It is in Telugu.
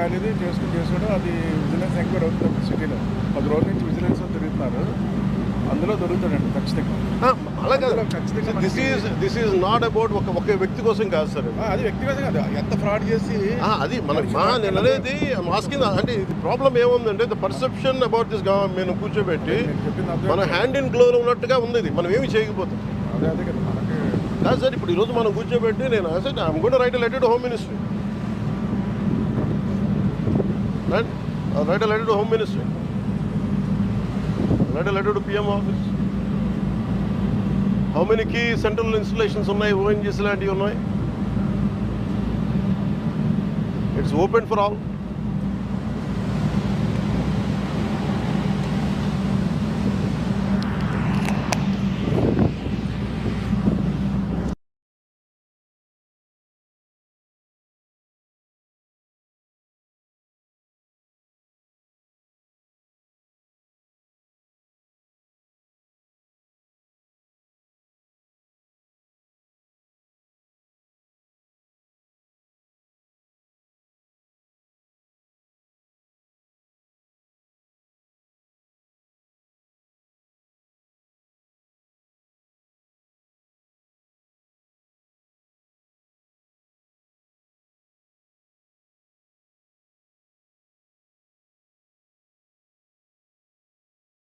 అనేది చేసుకుని చేసుకుంటూ అది విజిలెన్స్ ఎంక్వైరీ అవుతుంది సిటీలో. పది రోజుల నుంచి విజిలెన్స్ తిరుగుతున్నారు. అందులో దొరుకుతాడండి ఖచ్చితంగా. ఆ, అలా కాదు. అందులో ఖచ్చితంగా this is this is not about ఒక ఒక వ్యక్తి కోసం కాదు సార్ అది. వ్యక్తిగతంగా అది ఎంత ఫ్రాడ్ చేసి అది మన నేను అనేది మాస్కింగ్ అంటే ఇది ప్రాబ్లం ఏముందంటే ద పర్సెప్షన్ అబౌట్ దిస్ కూర్చోబెట్టి నేను అర్థం మన హ్యాండ్ ఇన్ గ్లోలో ఉన్నట్టుగా ఉంది ఇది. మనం ఏమి చేయకపోతాం? అదే అదే కదా కాదు సార్ ఇప్పుడు ఈరోజు మనం కూర్చోబెట్టి నేను I'm god write letter to home ministry write write letter to home ministry. Write letter to PM office. How many key central installations ఉన్నాయి? ఓఎన్జీసీ లాంటివి ఉన్నాయి. It's open for all